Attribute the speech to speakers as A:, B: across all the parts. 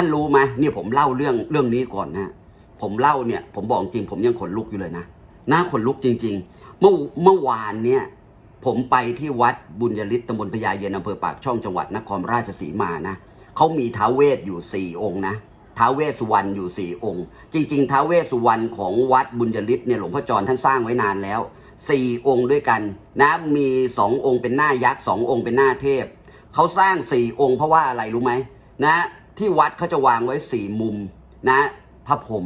A: านรู้ไหมเนี่ยผมเล่าเรื่องเรื่องนี้ก่อนนะผมเล่าเนี่ยผมบอกจริงผมยังขนลุกอยู่เลยนะน่าขนลุกจริง ๆ เมื่อเมื่อวานเนี่ยผมไปที่วัดบุญยฤทธิ์ตำบลพญาเย็นอำเภอปากช่องจังหวัดนครราชสีมานะเขามีท้าเวสอยู่สี่องค์นะท้าเวสสุวรรณอยู่สี่องค์ จริง ๆท้าเวสสุวรรณของวัดบุญยฤทธิ์เนี่ยหลวงพ่อจรท่านสร้างไว้นานแล้วสี่องค์ด้วยกันนะมีสององค์เป็นหน้ายักษ์สององค์เป็นหน้าเทพเขาสร้างสี่องค์เพราะว่าอะไรรู้ไหมนะ ที่วัดเขาจะวางไว้สี่มุมนะพระพรหม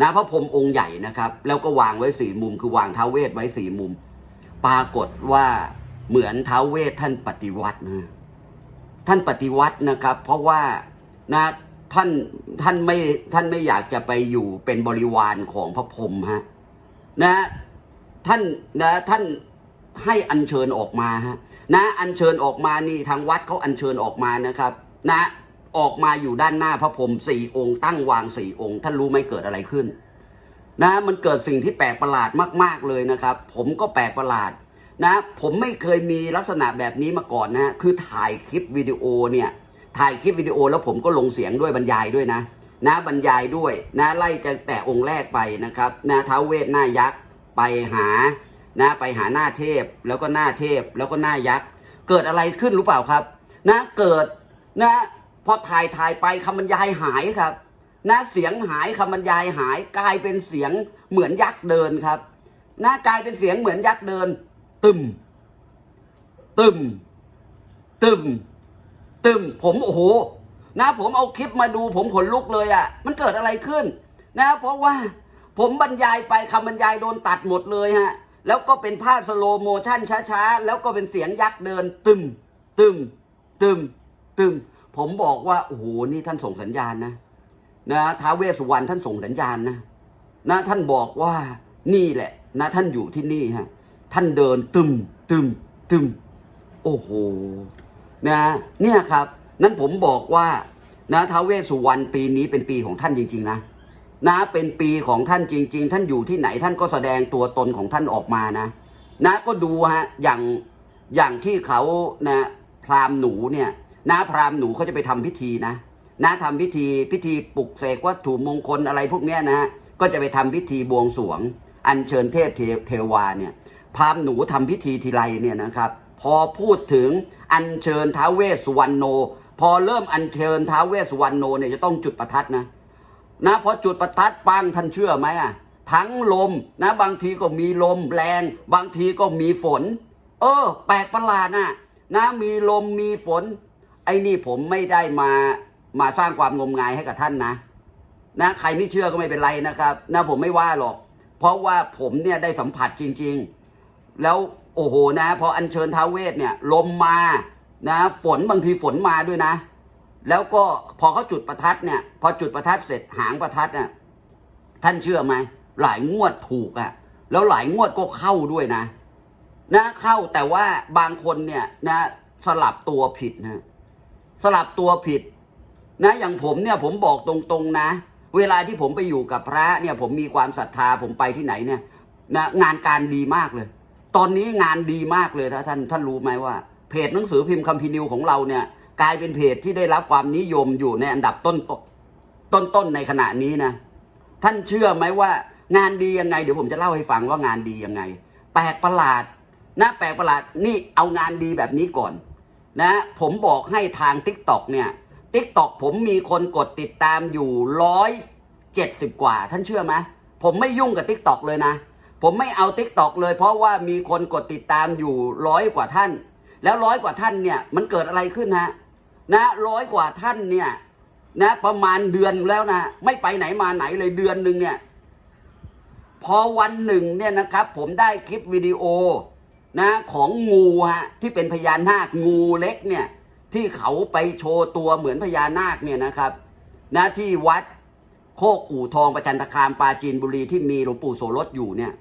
A: นะพระพรหมองค์ใหญ่นะครับ แล้วก็วางไว้สี่มุม คือวางท้าวเวสไว้สี่มุม ปรากฏว่าเหมือนท้าวเวสท่านปฏิวัตินะท่านปฏิวัตินะครับ เพราะว่านะท่านท่านไม่ท่านไม่อยากจะไปอยู่เป็นบริวารของพระพรหมฮะนะท่านนะท่านให้อัญเชิญออกมาฮะนะอัญเชิญออกมานี่ทางวัดเขาอัญเชิญออกมานะครับ นะ ออกมาอยู่ด้านหน้าพระพรหมสี่องค์ ตั้งวางสี่องค์ ท่านรู้ไหมเกิดอะไรขึ้น นะ มันเกิดสิ่งที่แปลกประหลาดมาก ๆเลยนะครับ ผมก็แปลกประหลาด นะ ผมไม่เคยมีลักษณะแบบนี้มาก่อนนะคือถ่ายคลิปวิดีโอเนี่ย ถ่ายคลิปวิดีโอแล้วผมก็ลงเสียงด้วยบรรยายด้วยนะ นะบรรยายด้วย นะไล่จากแต่องค์แรกไปนะครับนะท้าวเวทหน้ายักษ์ไปหา นะไปหาหน้าเทพ แล้วก็หน้าเทพ แล้วก็หน้ายักษ์เกิดอะไรขึ้นรู้เปล่าครับ นะเกิดนะ พอถ่ายถ่ายไปคำบรรยายหายครับนะเสียงหายคำบรรยายหาย กลายเป็นเสียงเหมือนยักษ์เดินครับนะกลายเป็นเสียงเหมือนยักษ์เดิน ตึม ตึม ตึม ตึม ผมโอ้โห นะ ผมเอาคลิปมาดูผมขนลุกเลยอะ่ะ มันเกิดอะไรขึ้น นะ เพราะว่า ผมบรรยายไปคำบรรยายโดนตัดหมดเลยฮะ แล้วก็เป็นภาพสโลโมชั่นช้าๆ แล้วก็เป็นเสียงยักษ์เดิน ตึม ตึม ตึม ตึม ผมบอกว่าโอ้โหนี่ท่านส่งสัญญาณนะนะท้าเวสุวรรณท่านส่งสัญญาณนะนะท่านบอกว่านี่แหละ นะ ท่านอยู่ที่นี่ฮะท่านเดินตึมตึมตึมโอ้โหนะเนี่ยครับ นั้นผมบอกว่านะท้าเวสุวรรณปีนี้เป็นปีของท่านจริง ๆ นะนะเป็นปีของท่านจริง ๆ ท่านอยู่ที่ไหนท่านก็แสดงตัวตนของท่านออกมานะ นะก็ดูฮะอย่างอย่างที่เขานะพราหมณ์หนูเนี่ย นะพราหมณ์หนูเขาจะไปทำพิธีนะนะทำพิธีพิธีปลุกเสกวัตถุมงคลอะไรพวกเนี้ยนะฮะก็จะไปทำพิธีบวงสรวง อัญเชิญเทพเทวาเนี่ยพราหมณ์หนูทำพิธีทีไรเนี่ยนะครับพอพูดถึงอัญเชิญท้าเวสสุวรรณโน พอเริ่มอัญเชิญท้าเวสสุวรรณโนเนี่ยจะต้องจุดประทัดนะนะพอจุดประทัดปังท่านเชื่อไหมอะทั้งลมนะบางทีก็มีลมแรง บางทีก็มีฝน เออ แปลกประหลาดนะนะมีลมมีฝน ไอ้นี่ผมไม่ได้มามาสร้างความงมงายให้กับท่านนะ นะ ใครไม่เชื่อก็ไม่เป็นไรนะครับนะผมไม่ว่าหรอก เพราะว่าผมเนี่ยได้สัมผัสจริง ๆ แล้วโอ้โหนะพออัญเชิญท้าวเวสเนี่ยลมมานะ ฝนบางทีฝนมาด้วยนะ แล้วก็พอเขาจุดประทัดเนี่ย พอจุดประทัดเสร็จหางประทัดน่ะท่านเชื่อไหมหลายงวดถูกอะ่ะ แล้วหลายงวดก็เข้าด้วยนะ นะเข้าแต่ว่าบางคนเนี่ยนะสลับตัวผิดนะ สลับตัวผิด นะอย่างผมเนี่ยผมบอกตรงๆนะ เวลาที่ผมไปอยู่กับพระเนี่ย ผมมีความศรัทธาผมไปที่ไหนเนี่ยนะงานการดีมากเลย ตอนนี้งานดีมากเลยนะท่านท่านรู้ไหมว่า เพจหนังสือพิมพ์คัมภีนิวของเราเนี่ย กลายเป็นเพจที่ได้รับความนิยมอยู่ในอันดับต้นต้นต้นๆในขณะนี้นะ ท่านเชื่อไหมว่างานดียังไง เดี๋ยวผมจะเล่าให้ฟังว่างานดียังไง แปลกประหลาดนะแปลกประหลาดนี่เอางานดีแบบนี้ก่อน นะผมบอกให้ทาง t ิ k t o k เนี่ย t ิ k t o k ผมมีคนกดติดตามอยู่ร้อยเจ็ดสิบกว่า ท่านเชื่อไหมผมไม่ยุ่งกับ t ิ k t o k เลยนะ ผมไม่เอา t ิ k t o k เลย เพราะว่ามีคนกดติดตามอยู่ร้อยกว่าท่าน แล้วร้อยกว่าท่านเนี่ยมันเกิดอะไรขึ้นฮะนะร้อยกว่าท่านเนี่ยนะประมาณเดือนแล้วนะ ไม่ไปไหนมาไหนเลยเดือนหนึ่งเนี่ย พอวันหนึ่งเนี่ยนะครับ ผมได้คลิปวิดีโอ นะของงูฮะที่เป็นพญานาคงูเล็กเนี่ยที่เขาไปโชว์ตัวเหมือนพญานาคเนี่ยนะครับนะที่วัดโคกอู่ทองประจันตคามปราจีนบุรีที่มีหลวงปู่โสรถอยู่เนี่ย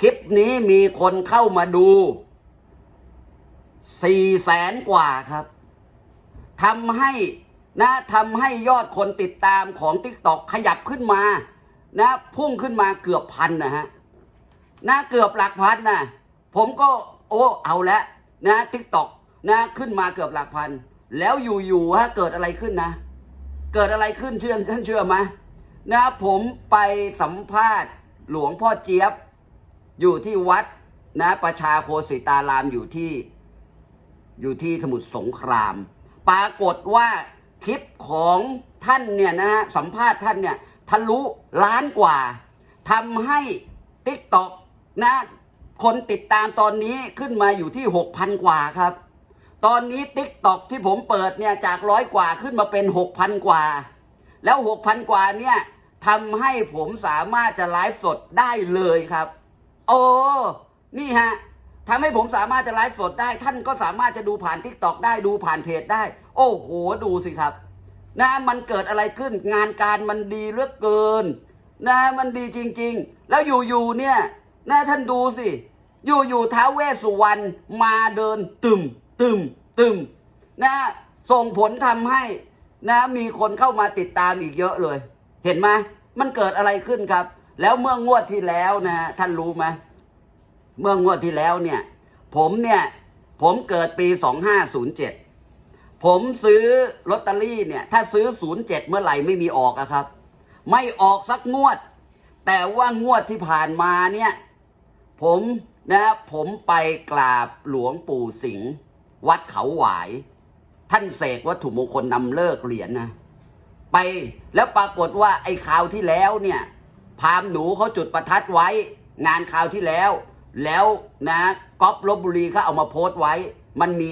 A: คลิปนี้มีคนเข้ามาดูสี่แสนกว่าครับทำให้นะทำให้ยอดคนติดตามของ t ิ k t o k ขยับขึ้นมา นะ พุ่งขึ้นมาเกือบพันนะฮะนะเกือบหลักพันนะ ผมก็โอ้เอาล้วนะทิกตอกนะขึ้นมาเกือบหลักพัน แล้วอยู่ๆฮะเกิดอะไรขึ้นนะ เกิดอะไรขึ้นเชื่อท่านเชื่อไหมนะผมไปสัมภาษณ์หลวงพ่อเจี๊ยบ อยู่ที่วัดนะประชาโคสิตารามอยู่ที่ อยู่ที่สมุทรสงคราม ปรากฏว่าคลิปของท่านเนี่ยนะฮะสัมภาษณ์ท่านเนี่ยทะลุล้านกว่าทำให้ t ิ k t o k นะ คนติดตามตอนนี้ขึ้นมาอยู่ที่6,000กว่าครับ ตอนนี้ t ิ k t o k ที่ผมเปิดเนี่ยจากร้อยกว่าขึ้นมาเป็น6,000กว่า แล้ว6,000กว่าเนี่ยทำให้ผมสามารถจะไลฟ์สดได้เลยครับ โอ้นี่ฮะทำให้ผมสามารถจะไลฟ์สดได้ ท่านก็สามารถจะดูผ่าน t ิ k t o k ได้ดูผ่านเพจได้ โอ้โห ดูสิครับ นะมันเกิดอะไรขึ้น งานการมันดีเหลือเกิน นะมันดีจริง ๆ แล้วอยู่ๆเนี่ยนะท่านดูสิ อยู่ๆท้าเวสสุวรรณมาเดินตึมตึมตึมนะส่งผลทำให้นะมีคนเข้ามาติดตามอีกเยอะเลย เห็นไหมมันเกิดอะไรขึ้นครับ แล้วเมื่องวดที่แล้วนะท่านรู้ไหมเมื่องวดที่แล้วเนี่ย ผมเนี่ยผมเกิดปี 2507 ผมซื้อลอตเตอรี่เนี่ย ถ้าซื้อ 07 เมื่อไหร่ไม่มีออกอะครับ ไม่ออกสักงวด แต่ว่างวดที่ผ่านมาเนี่ย ผม นะผมไปกราบหลวงปู่สิงห์วัดเขาหวาย ท่านเสกวัตถุมงคลนำเลิกเหรียญนะไปแล้วปรากฏว่าไอ้ข่าวที่แล้วเนี่ยพามหนูเขาจุดประทัดไว้ งานข่าวที่แล้ว แล้วนะก๊อฟลบบุรีเขาเอามาโพสต์ไว้ มันมี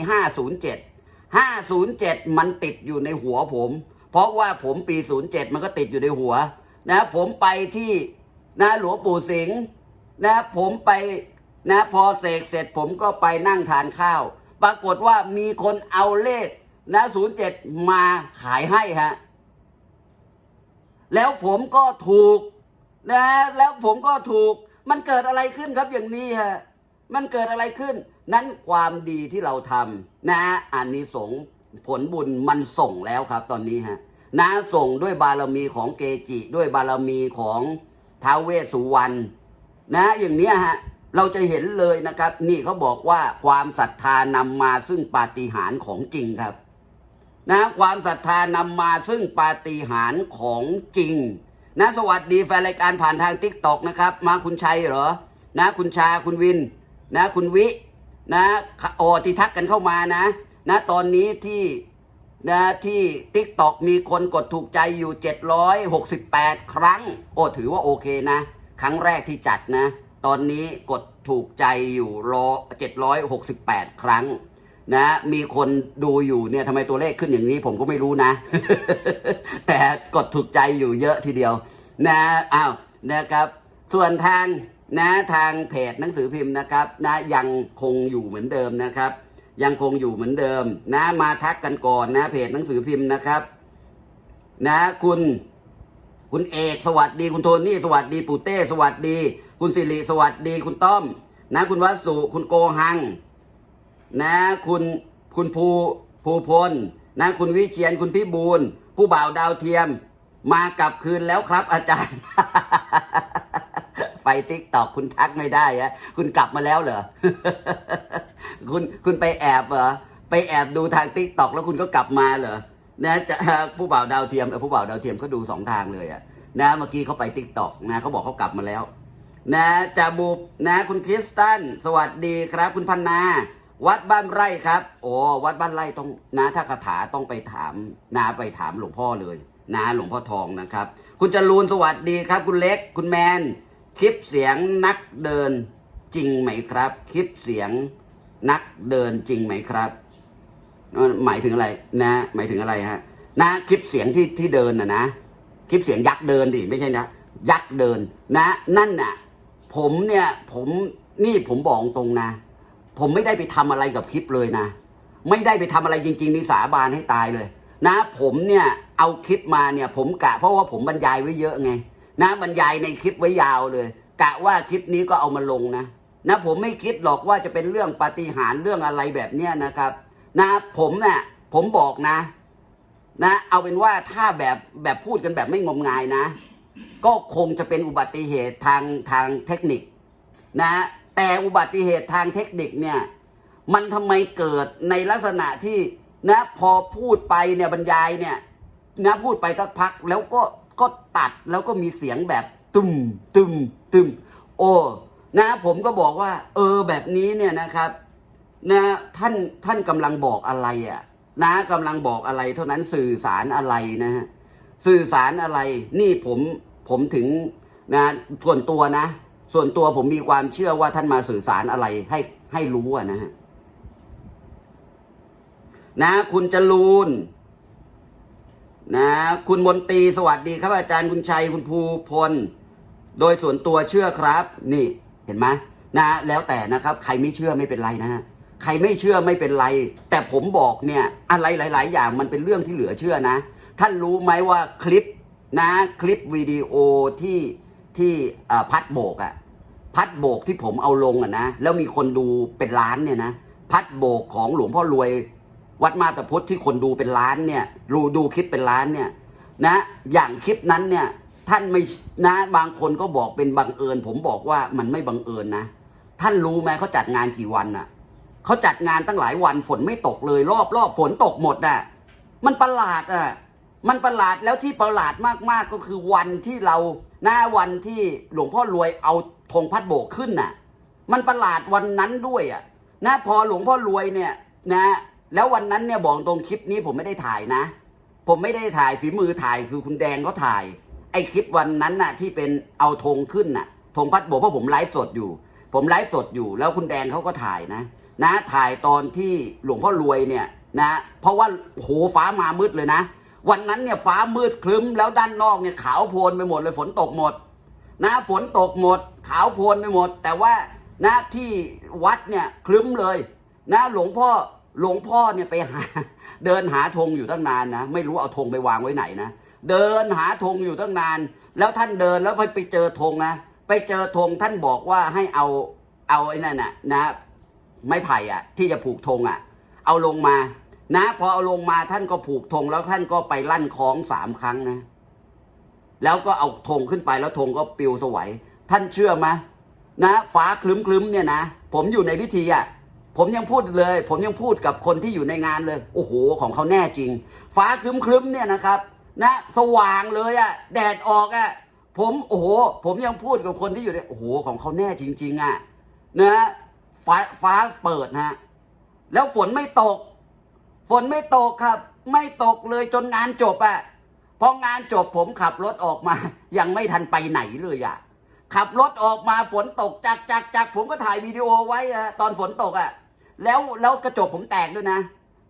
A: 507 507 มันติดอยู่ในหัวผม เพราะว่าผมปี 07 มันก็ติดอยู่ในหัว นะผมไปที่นะหลวงปู่สิงห์นะผมไป นะพอเสกเสร็จผมก็ไปนั่งทานข้าว ปรากฏว่ามีคนเอาเลขนะ07มาขายให้ฮะแล้วผมก็ถูกนะแล้วผมก็ถูก มันเกิดอะไรขึ้นครับอย่างนี้ฮะมันเกิดอะไรขึ้น นั้นความดีที่เราทำนะอานิสงส์ผลบุญมันส่งแล้วครับตอนนี้ฮะนะส่งด้วยบารมีของเกจิ ด้วยบารมีของท้าวเวสสุวรรณนะอย่างเนี้ยฮะ เราจะเห็นเลยนะครับ นี่เขาบอกว่าความศรัทธานำมาซึ่งปาฏิหาริย์ของจริงครับ นะความศรัทธานำมาซึ่งปาฏิหาริย์ของจริง นะสวัสดีแฟนรายการผ่านทางทิกตอกนะครับ มาคุณชัยเหรอ นะ คุณชาคุณวิน นะ คุณวิ นะโอที่ทักกันเข้ามานะ นะตอนนี้ที่นะที่ทิกตอกมีคนกดถูกใจอยู่ 768 ครั้ง โอ้ถือว่าโอเคนะ ครั้งแรกที่จัดนะ ตอนนี้กดถูกใจอยู่รอ768ครั้ง นะ มีคนดูอยู่เนี่ยทำไมตัวเลขขึ้นอย่างนี้ผมก็ไม่รู้นะ แต่กดถูกใจอยู่เยอะทีเดียว นะอ้าวนะครับ ส่วนทางนะทางเพจหนังสือพิมพ์นะครับ นะยังคงอยู่เหมือนเดิมนะครับ ยังคงอยู่เหมือนเดิม นะมาทักกันก่อนนะ เพจหนังสือพิมพ์นะครับ นะคุณ คุณเอกสวัสดีคุณโทนี่สวัสดีปูเต้สวัสดี คุณสิริสวัสดีคุณต้อม นะคุณวัสุคุณโกหัง นะคุณคุณภูภูพล นะ คุณวิเชียนคุณพิบูลผู้บ่าวดาวเทียม มากลับคืนแล้วครับอาจารย์ ไฟติ๊กตอกคุณทักไม่ได้อะคุณกลับมาแล้วเหรอ คุณคุณไปแอบเหรอไปแอบดูทางติ๊กตอกแล้วคุณก็กลับมาเหรอนะจะผู้บ่าวดาวเทียมผู้บ่าวดาวเทียมเขาดูสองทางเลยอะนะเมื่อกี้เขาไปติ๊กตอกนะเขาบอกเขากลับมาแล้ว นะจาบุบนะคุณคริสตัน สวัสดีครับ คุณพันนา วัดบ้านไร่ครับ โอ้วัดบ้านไร่ต้องนะถ้าคาถาต้องไปถามนาไปถามหลวงพ่อเลยนะหลวงพ่อทองนะครับ คุณจรูนสวัสดีครับ คุณเล็กคุณแมน คลิปเสียงนักเดินจริงไหมครับ คลิปเสียงนักเดินจริงไหมครับหมายถึงอะไรนะ หมายถึงอะไรฮะนะคลิปเสียงที่ที่เดินนะนะคลิปเสียงยักษ์เดินดิไม่ใช่นะยักษ์เดินนะ นั่นน่ะ ผมเนี่ยผมนี่ผมบอกตรงนะ ผมไม่ได้ไปทำอะไรกับคลิปเลยนะ ไม่ได้ไปทำอะไรจริงๆนี่สาบานให้ตายเลย นะ ผมเนี่ยเอาคลิปมาเนี่ย ผมกะเพราะว่าผมบรรยายไว้เยอะไง นะบรรยายในคลิปไว้ยาวเลย กะว่าคลิปนี้ก็เอามาลงนะนะผมไม่คิดหรอกว่าจะเป็นเรื่องปาฏิหาริย์เรื่องอะไรแบบเนี้ยนะครับ นะผมเนะ่ยผมบอกนะ นะ เอาเป็นว่าถ้าแบบแบบพูดกันแบบไม่งมงายนะ ก็คงจะเป็นอุบัติเหตุทางทางเทคนิคนะแต่อุบัติเหตุทางเทคนิคเนี่ยมันทำไมเกิดในลักษณะที่นะพอพูดไปเนี่ยบรรยายเนี่ยนะพูดไปสักพักแล้วก็ก็ตัดแล้วก็มีเสียงแบบตึมตึมตึมโอ้นะผมก็บอกว่า เออแบบนี้เนี่ยนะครับนะท่านท่านกำลังบอกอะไรอะ่ะนะกำลังบอกอะไร เท่านั้นสื่อสารอะไรนะฮะสื่อสารอะไรนี่ผม ผมถึงนะส่วนตัวนะ ส่วนตัวผมมีความเชื่อว่าท่านมาสื่อสารอะไรให้ให้รู้นะฮะนะ คุณจรูนนะ คุณมนตรีสวัสดีครับอาจารย์คุณชัยคุณภูพล โดยส่วนตัวเชื่อครับ นี่เห็นไหมนะ แล้วแต่นะครับ ใครไม่เชื่อไม่เป็นไรนะฮะใครไม่เชื่อไม่เป็นไร แต่ผมบอกเนี่ย อะไรหลาย ๆ อย่างมันเป็นเรื่องที่เหลือเชื่อนะ ท่านรู้ไหมว่าคลิป นะคลิปวิดีโอที่ที่พัดโบกอะพัดโบกที่ผมเอาลงอะนะแล้วมีคนดูเป็นล้านเนี่ยนะพัดโบกของหลวงพ่อรวย วัดมาตพุทธที่คนดูเป็นล้านเนี่ยดูดูคลิปเป็นล้านเนี่ยนะอย่างคลิปนั้นเนี่ยท่านไม่นะบางคนก็บอกเป็นบังเอิญ ผมบอกว่ามันไม่บังเอิญนะ ท่านรู้ไหมเขาจัดงานกี่วันน่ะเขาจัดงานตั้งหลายวันฝนไม่ตกเลย รอบรอบฝนตกหมดน่ะมันประหลาดอะ มันประหลาดแล้วที่ประหลาดมากๆก็คือวันที่เราหน้าวันที่หลวงพ่อรวยเอาธงพัดโบกขึ้นน่ะ มันประหลาดวันนั้นด้วยอะนะพอหลวงพ่อรวยเนี่ยนะ แล้ววันนั้นเนี่ยบอกตรงคลิปนี้ผมไม่ได้ถ่ายนะ ผมไม่ได้ถ่ายฝีมือถ่ายคือคุณแดงเขาถ่าย ไอ้คลิปวันนั้นน่ะ ที่เป็นเอาธงขึ้นน่ะธงพัดโบกเพราะผมไลฟ์สดอยู่ ผมไลฟ์สดอยู่ แล้วคุณแดงเขาก็ถ่ายนะ นะถ่ายตอนที่หลวงพ่อรวยเนี่ยนะ เพราะว่าโหฟ้ามามืดเลยนะ วันนั้นเนี่ยฟ้ามืดครึ้มแล้วด้านนอกเนี่ยขาวโพลนไปหมดเลยฝนตกหมด นะฝนตกหมด ขาวโพลนไปหมด แต่ว่านะที่วัดเนี่ยคลึ้มเลย นะหลวงพ่อหลวงพ่อเนี่ยไปหา เดินหาธงอยู่ตั้งนานนะไม่รู้เอาธงไปวางไว้ไหนนะเดินหาธงอยู่ตั้งนาน แล้วท่านเดินแล้วไปไปเจอธงนะไปเจอธงท่านบอกว่าให้เอาเอาไอ้นั่นน่ะนะ ไม้ไผ่อะที่จะผูกธงอะเอาลงมา นะพอเอาลงมาท่านก็ผูกธงแล้วท่านก็ไปลั่นคล้องสามครั้งนะ แล้วก็เอาธงขึ้นไปแล้วธงก็ปลิวสวย ท่านเชื่อไหมนะฟ้าคลึ้มคลึ้มๆเนี่ยนะ ผมอยู่ในพิธีอะผมยังพูดเลย ผมยังพูดกับคนที่อยู่ในงานเลย โอ้โห ของเขาแน่จริง ฟ้าคลึ้มคลึ้มๆเนี่ยนะครับ นะ สว่างเลยอะแดดออกอะผมโอ้โห ผมยังพูดกับคนที่อยู่ในโอ้โหของเขาแน่จริง ๆอะนะฟ้าฟ้าเปิดฮะแล้วฝนไม่ตก ฝนไม่ตกครับ ไม่ตกเลยจนงานจบอะพองานจบผมขับรถออกมา ยังไม่ทันไปไหนเลยอะขับรถออกมาฝนตกจักจักจักผมก็ถ่ายวิดีโอไว้อะตอนฝนตกอะแล้วแล้วกระจกผมแตกด้วยนะ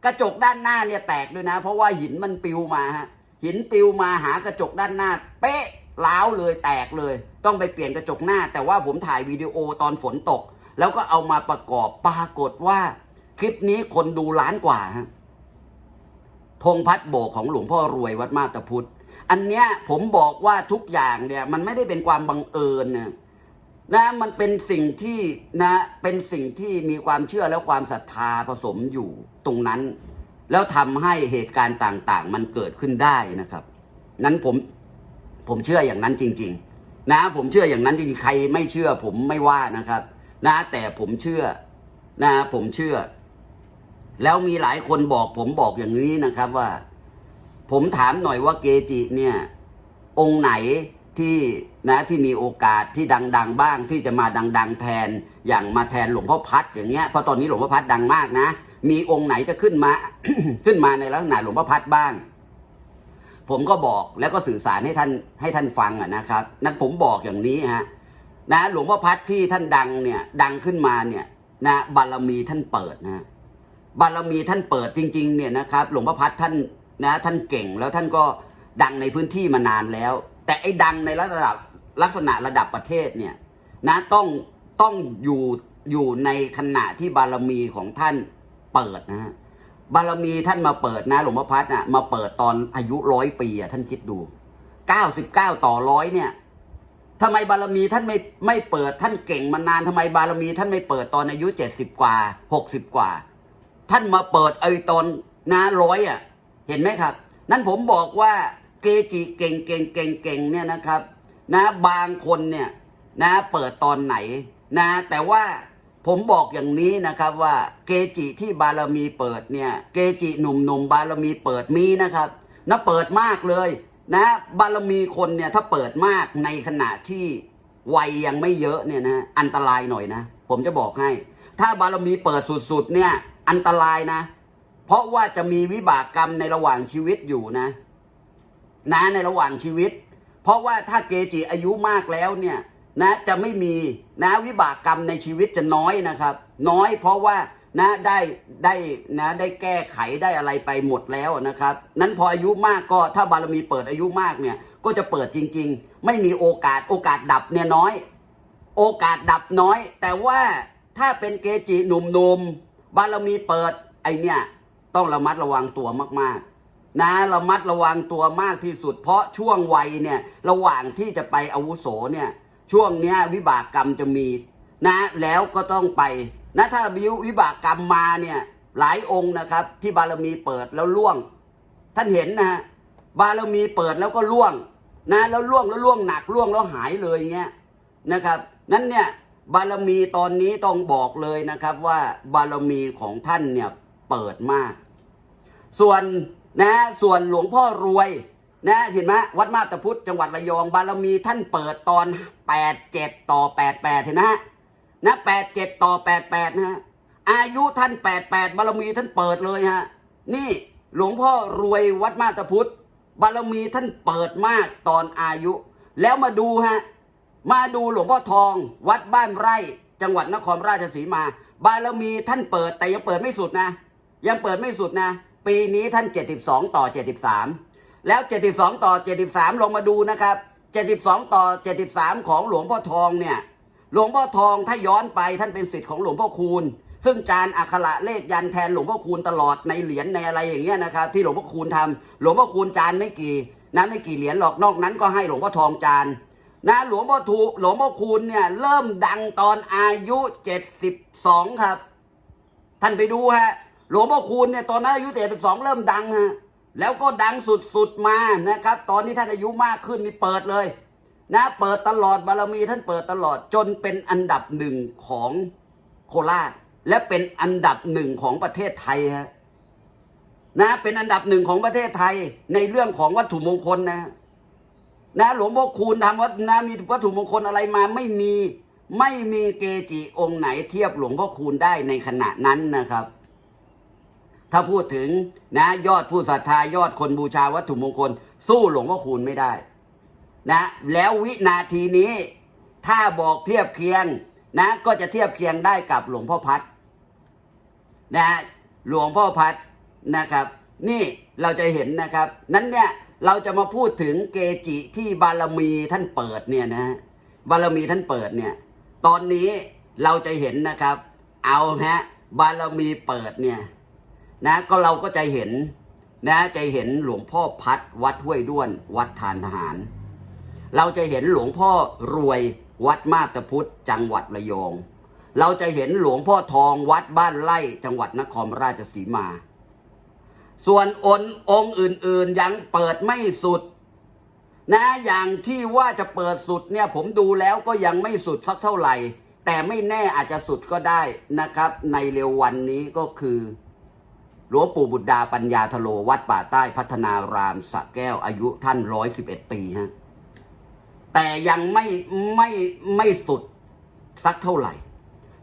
A: กระจกด้านหน้าเนี่ยแตกด้วยนะ เพราะว่าหินมันปิวมาฮะหินปิวมาหากระจกด้านหน้า เป๊ะล้าวเลยแตกเลย ต้องไปเปลี่ยนกระจกหน้า แต่ว่าผมถ่ายวิดีโอตอนฝนตก แล้วก็เอามาประกอบปรากฏว่า คลิปนี้คนดูล้านกว่าฮะ ธงพัดโบกของหลวงพ่อรวยวัดมาตาพุทธ อันเนี้ยผมบอกว่าทุกอย่างเนี่ยมันไม่ได้เป็นความบังเอิญนะนะมันเป็นสิ่งที่นะเป็นสิ่งที่มีความเชื่อและความศรัทธาผสมอยู่ตรงนั้น แล้วทำให้เหตุการณ์ต่างๆ มันเกิดขึ้นได้นะครับ นั้นผมผมเชื่ออย่างนั้นจริง ๆ นะ ผมเชื่ออย่างนั้นจริงๆใครไม่เชื่อ ผมไม่ว่านะครับ นะแต่ผมเชื่อนะผมเชื่อ แล้วมีหลายคนบอกผมบอกอย่างนี้นะครับว่า ผมถามหน่อยว่าเกจิเนี่ย องค์ไหนที่นะที่มีโอกาสที่ดัง ๆ บ้างที่จะมาดัง ๆ แทนอย่างมาแทนหลวงพ่อพัดอย่างเงี้ยเพราะตอนนี้หลวงพ่อพัดดังมากนะ มีองค์ไหนจะขึ้นมาขึ้นมาในลักษณะหลวงพ่อพัดบ้าง ผมก็บอกแล้วก็สื่อสารให้ท่านให้ท่านฟังอะนะครับ นั้นผมบอกอย่างนี้ฮะนะหลวงพ่อพัดที่ท่านดังเนี่ยดังขึ้นมาเนี่ยนะบารมีท่านเปิดนะ บารมีท่านเปิดจริงๆเนี่ยนะครับหลวงพ่อพัดท่านนะท่านเก่งแล้วท่านก็ดังในพื้นที่มานานแล้ว แต่ไอ้ดังในระดับลักษณะระดับประเทศเนี่ยนะต้องต้องอยู่อยู่ในขณะที่บารมีของท่านเปิดนะฮะบารมีท่านมาเปิดนะหลวงพ่อพัดน่ะมาเปิดตอนอายุร้อยปีอะท่านคิดดูเก้าสิบเก้าต่อร้อยเนี่ยทำไมบารมีท่านไม่ไม่เปิดท่านเก่งมานานทำไมบารมีท่านไม่เปิดตอนอายุเจ็ดสิบกว่าหกสิบกว่า ท่านมาเปิดไอตอนนาร้อยอะ เห็นไหมครับ นั่นผมบอกว่าเกจิเก่งเก่งเก่งเก่งเนี่ยนะครับ นะบางคนเนี่ยนะเปิดตอนไหนนะ แต่ว่าผมบอกอย่างนี้นะครับว่าเกจิที่บารมีเปิดเนี่ย เกจิหนุ่มๆบารมีเปิดมีนะครับนะเปิดมากเลยนะบารมีคนเนี่ยถ้าเปิดมากในขณะที่วัยยังไม่เยอะเนี่ยนะอันตรายหน่อยนะ ผมจะบอกให้ ถ้าบารมีเปิดสุดๆเนี่ย อันตรายนะ เพราะว่าจะมีวิบากกรรมในระหว่างชีวิตอยู่นะ นะในระหว่างชีวิต เพราะว่าถ้าเกจิอายุมากแล้วเนี่ยนะจะไม่มีนะวิบากกรรมในชีวิตจะน้อยนะครับ น้อยเพราะว่านะได้ได้นะได้แก้ไขได้อะไรไปหมดแล้วนะครับ นั้นพออายุมากก็ถ้าบารมีเปิดอายุมากเนี่ย ก็จะเปิดจริง ๆ ไม่มีโอกาสโอกาสดับเนี่ยน้อย โอกาสดับน้อย แต่ว่าถ้าเป็นเกจิหนุ่มๆ บารมีเปิดไอเนี่ยต้องระมัดระวังตัวมากๆ นะระมัดระวังตัวมากที่สุด เพราะช่วงวัยเนี่ยระหว่างที่จะไปอาวุโสเนี่ยช่วงเนี้ยวิบากกรรมจะมีนะแล้วก็ต้องไปนะถ้าวิวิบากกรรมมาเนี่ยหลายองค์นะครับ ที่บารมีเปิดแล้วล่วง ท่านเห็นนะฮะบารมีเปิดแล้วก็ล่วงนะแล้วล่วงแล้วล่วงหนักล่วงแล้วหายเลยเงี้ยนะครับ นั้นเนี่ย บารมีตอนนี้ต้องบอกเลยนะครับว่าบารมีของท่านเนี่ยเปิดมาก ส่วนนะส่วนหลวงพ่อรวยนะเห็นไหมวัดมาตาพุทธจังหวัดระยองบารมีท่านเปิดตอน 87 ต่อ 88 เห็นไหมฮะนะ87 ต่อ 88 นะฮะอายุท่าน 88 บารมีท่านเปิดเลยฮะนี่หลวงพ่อรวยวัดมาตาพุทธบารมีท่านเปิดมากตอนอายุ แล้วมาดูฮะ มาดูหลวงพ่อทอง วัดบ้านไร่ จังหวัดนครราชสีมา บารมีท่านเปิดแต่ยังเปิดไม่สุดนะ ยังเปิดไม่สุดนะ ปีนี้ท่าน 72 ต่อ 73 แล้ว 72 ต่อ 73 ลงมาดูนะครับ 72 ต่อ 73 ของหลวงพ่อทองเนี่ย หลวงพ่อทองถ้าย้อนไปท่านเป็นศิษย์ของหลวงพ่อคูณ ซึ่งจานอักขระเลขยันแทนหลวงพ่อคูณตลอดในเหรียญในอะไรอย่างเงี้ยนะครับที่หลวงพ่อคูณทำหลวงพ่อคูณจานไม่กี่นะไม่กี่เหรียญหรอกนอกนั้นก็ให้หลวงพ่อทองจาน นะหลวงพ่อทูหลวงพ่อคูณเนี่ย เริ่มดังตอนอายุ72ครับ ท่านไปดูฮะ หลวงพ่อคูณเนี่ยตอนนั้นอายุ72เริ่มดังฮะแล้วก็ดังสุดๆมานะครับ ตอนนี้ท่านอายุมากขึ้นนี่เปิดเลย นะเปิดตลอดบารมีท่านเปิดตลอดจนเป็นอันดับหนึ่งของโคราช และเป็นอันดับหนึ่งของประเทศไทยฮะนะเป็นอันดับหนึ่งของประเทศไทยในเรื่องของวัตถุมงคลนะฮะ นะหลวงพ่อคูณทำวัดนะมีวัตถุมงคลอะไรมาไม่มีไม่มีเกจิองค์ไหนเทียบหลวงพ่อคูณได้ในขณะนั้นนะครับ ถ้าพูดถึงนะยอดผู้ศรัทธายอดคนบูชาวัตถุมงคล สู้หลวงพ่อคูณไม่ได้นะแล้ววินาทีนี้ถ้าบอกเทียบเคียงนะก็จะเทียบเคียงได้กับหลวงพ่อพัดนะหลวงพ่อพัดนะครับ นี่เราจะเห็นนะครับ นั้นเนี่ย เราจะมาพูดถึงเกจิที่บารมีท่านเปิดเนี่ยนะบารมีท่านเปิดเนี่ย ตอนนี้เราจะเห็นนะครับ เอาฮะบารมีเปิดเนี่ยนะก็เราก็จะเห็นนะจะเห็นหลวงพ่อพัดวัดห้วยด้วน วัดทานทหาร เราจะเห็นหลวงพ่อรวยวัดมาบตาพุทธจังหวัดระยอง เราจะเห็นหลวงพ่อทองวัดบ้านไร่จังหวัดนครราชสีมา ส่วนอนองค์อื่นๆยังเปิดไม่สุด นะอย่างที่ว่าจะเปิดสุดเนี่ยผมดูแล้วก็ยังไม่สุดสักเท่าไหร่ แต่ไม่แน่อาจจะสุดก็ได้นะครับ ในเร็ววันนี้ก็คือหลวงปู่บุตรดาปัญญาทโลวัดป่าใต้พัฒนารามสะแก้วอายุท่านร้อยสิบเอ็ดปีฮะแต่ยังไม่ไม่ไม่สุดสักเท่าไหร่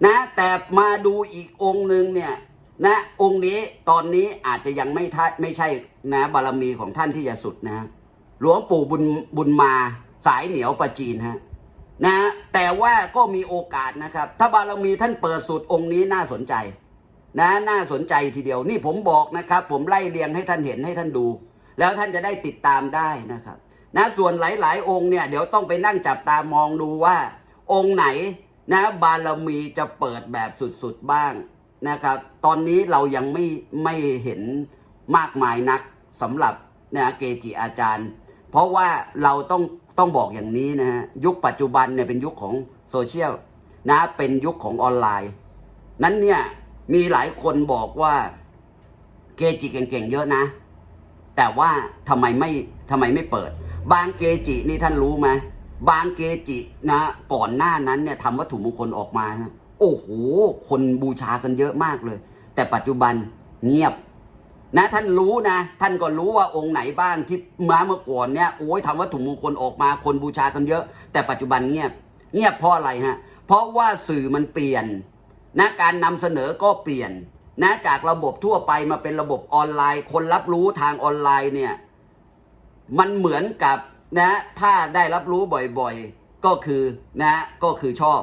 A: นะ แต่มาดูอีกองค์หนึ่งเนี่ย นะองค์นี้ตอนนี้อาจจะยังไม่ท่าไม่ใช่นะบารมีของท่านที่จะสุดนะหลวงปู่บุญบุญมาสายเหนียวประจีนฮะนะแต่ว่าก็มีโอกาสนะครับ ถ้าบารมีท่านเปิดสุดองค์นี้น่าสนใจ นะน่าสนใจทีเดียวนี่ผมบอกนะครับ ผมไล่เรียงให้ท่านเห็นให้ท่านดู แล้วท่านจะได้ติดตามได้นะครับ นะส่วนหลายๆ องค์เนี่ยเดี๋ยวต้องไปนั่งจับตามองดูว่า องค์ไหนนะบารมีจะเปิดแบบสุดๆบ้าง นะครับ ตอนนี้เรายังไม่ไม่เห็นมากมายนักสำหรับนะเกจิอาจารย์ เพราะว่าเราต้องต้องบอกอย่างนี้นะฮะยุคปัจจุบันเนี่ยเป็นยุคของโซเชียลนะเป็นยุคของออนไลน์ นั้นเนี่ยมีหลายคนบอกว่าเกจิเก่งๆเยอะนะ แต่ว่าทำไมไม่ทำไมไม่เปิด บางเกจินี่ท่านรู้ไหมบางเกจินะก่อนหน้านั้นเนี่ยทำวัตถุมงคลออกมานะ อ้โห คนบูชากันเยอะมากเลย แต่ปัจจุบันเงียบ นะท่านรู้นะ ท่านก็รู้ว่าองค์ไหนบ้างที่มาเมื่อก่อนเนี่ยโอ้ยทำวัตถุมงคลออกมาคนบูชากันเยอะ แต่ปัจจุบันเงียบ เงียบเพราะอะไรฮะ เพราะว่าสื่อมันเปลี่ยนนะการนำเสนอก็เปลี่ยนนะจากระบบทั่วไปมาเป็นระบบออนไลน์ คนรับรู้ทางออนไลน์เนี่ยมันเหมือนกับนะถ้าได้รับรู้บ่อยๆ ก็คือนะก็คือชอบ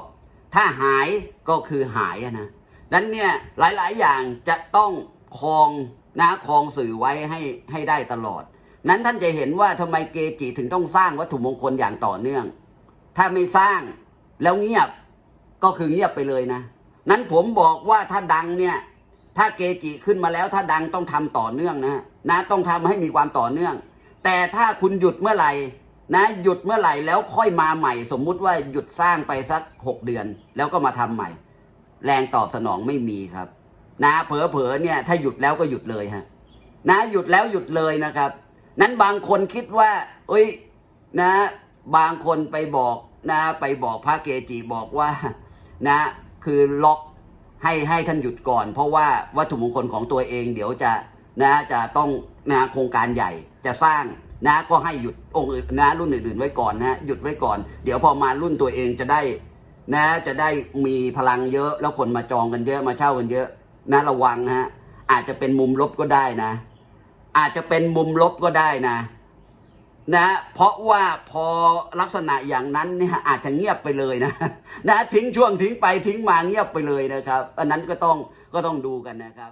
A: ถ้าหายก็คือหายนะนั้นเนี่ยหลายๆ อย่างจะต้องครองนะครองสื่อไว้ให้ให้ได้ตลอด นั้นท่านจะเห็นว่าทำไมเกจิถึงต้องสร้างวัตถุมงคลอย่างต่อเนื่อง ถ้าไม่สร้างแล้วเงียบก็คือเงียบไปเลยนะ นั้นผมบอกว่าถ้าดังเนี่ย ถ้าเกจิขึ้นมาแล้วถ้าดังต้องทำต่อเนื่องนะนะต้องทำให้มีความต่อเนื่อง แต่ถ้าคุณหยุดเมื่อไหร่ นะหยุดเมื่อไหร่แล้วค่อยมาใหม่ สมมุติว่าหยุดสร้างไปสักหกเดือน แล้วก็มาทำใหม่ แรงตอบสนองไม่มีครับ นะเผลอๆเนี่ย ถ้าหยุดแล้วก็หยุดเลยฮะนะหยุดแล้วหยุดเลยนะครับ นั้นบางคนคิดว่า เอ้ย นะ บางคนไปบอกนะ ไปบอกพระเกจิบอกว่า นะ คือล็อกให้ให้ท่านหยุดก่อน เพราะว่าวัตถุมงคลของตัวเองเดี๋ยวจะนะจะต้องนะโครงการใหญ่จะสร้าง นะก็ให้หยุดองค์อื่นนะรุ่นอื่นๆไว้ก่อนนะหยุดไว้ก่อน เดี๋ยวพอมารุ่นตัวเองจะได้นะจะได้มีพลังเยอะ แล้วคนมาจองกันเยอะมาเช่ากันเยอะ นะระวังนะฮะอาจจะเป็นมุมลบก็ได้นะ อาจจะเป็นมุมลบก็ได้นะนะ เพราะว่าพอลักษณะอย่างนั้นเนี่ยอาจจะเงียบไปเลยนะนะทิ้งช่วงทิ้งไปทิ้งมาเงียบไปเลยนะครับอันนั้นก็ต้องก็ต้องดูกันนะครับ